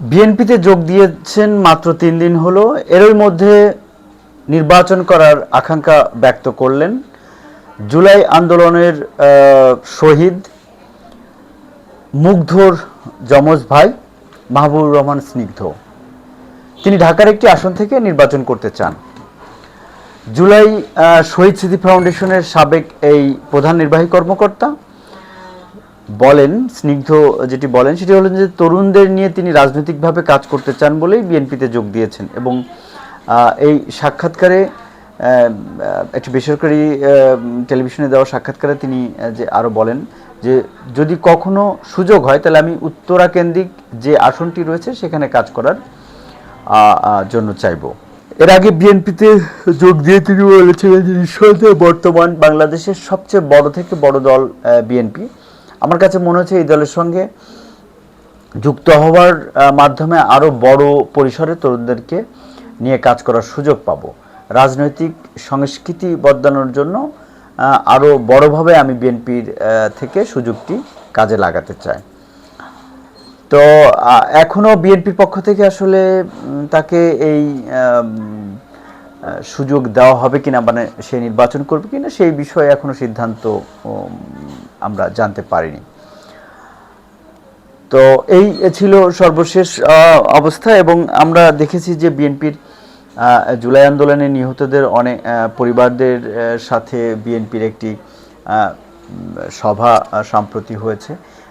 বিএনপিতে যোগ দিয়েছেন মাত্র তিন দিন হলো। এরই মধ্যে নির্বাচন করার আকাঙ্ক্ষা ব্যক্ত করলেন জুলাই আন্দোলনের শহীদ মুগ্ধর যমজ ভাই, মাহবুবুর রহমান স্নিগ্ধ। তিনি ঢাকার একটি আসন থেকে নির্বাচন করতে চান। জুলাই শহীদ স্মৃতি ফাউন্ডেশনের সাবেক এই প্রধান নির্বাহী কর্মকর্তা বলেন, স্নিগ্ধ যেটি বলেন, সেটি হলেন যে তরুণদের নিয়ে তিনি রাজনৈতিকভাবে কাজ করতে চান বলেই বিএনপিতে যোগ দিয়েছেন এবং এই সাক্ষাৎকারে একটি বেসরকারি টেলিভিশনে দেওয়া সাক্ষাৎকারে তিনি যে আরও বলেন যে যদি কখনো সুযোগ হয়, তাহলে আমি উত্তরা কেন্দ্রিক যে আসনটি রয়েছে সেখানে কাজ করার জন্য চাইব। এর আগে বিএনপিতে যোগ দিয়ে তিনি বলেছিলেন যে নিঃসন্দেহে বর্তমান বাংলাদেশের সবচেয়ে বড় থেকে বড় দল বিএনপি। আমার কাছে মনে হচ্ছে এই দলের সঙ্গে যুক্ত হওয়ার মাধ্যমে আরও বড় পরিসরে তরুণদেরকে নিয়ে কাজ করার সুযোগ পাব। রাজনৈতিক সংস্কৃতি বদলানোর জন্য আরও বড়ভাবে আমি বিএনপির থেকে সুযোগটি কাজে লাগাতে চাই। তো এখনও এখনও বিএনপির পক্ষ থেকে আসলে তাকে এই সুযোগ দেওয়া হবে কিনা মানে সে নির্বাচন করবে কিনা, সেই বিষয়ে এখনও সিদ্ধান্ত আমরা জানতে পারিনি। তো এই ছিল সর্বশেষ অবস্থা এবং আমরা দেখেছি যে বিএনপির জুলাই আন্দোলনে নিহতদের অনেক পরিবারদের সাথে বিএনপির একটি সভা সম্প্রতি হয়েছে।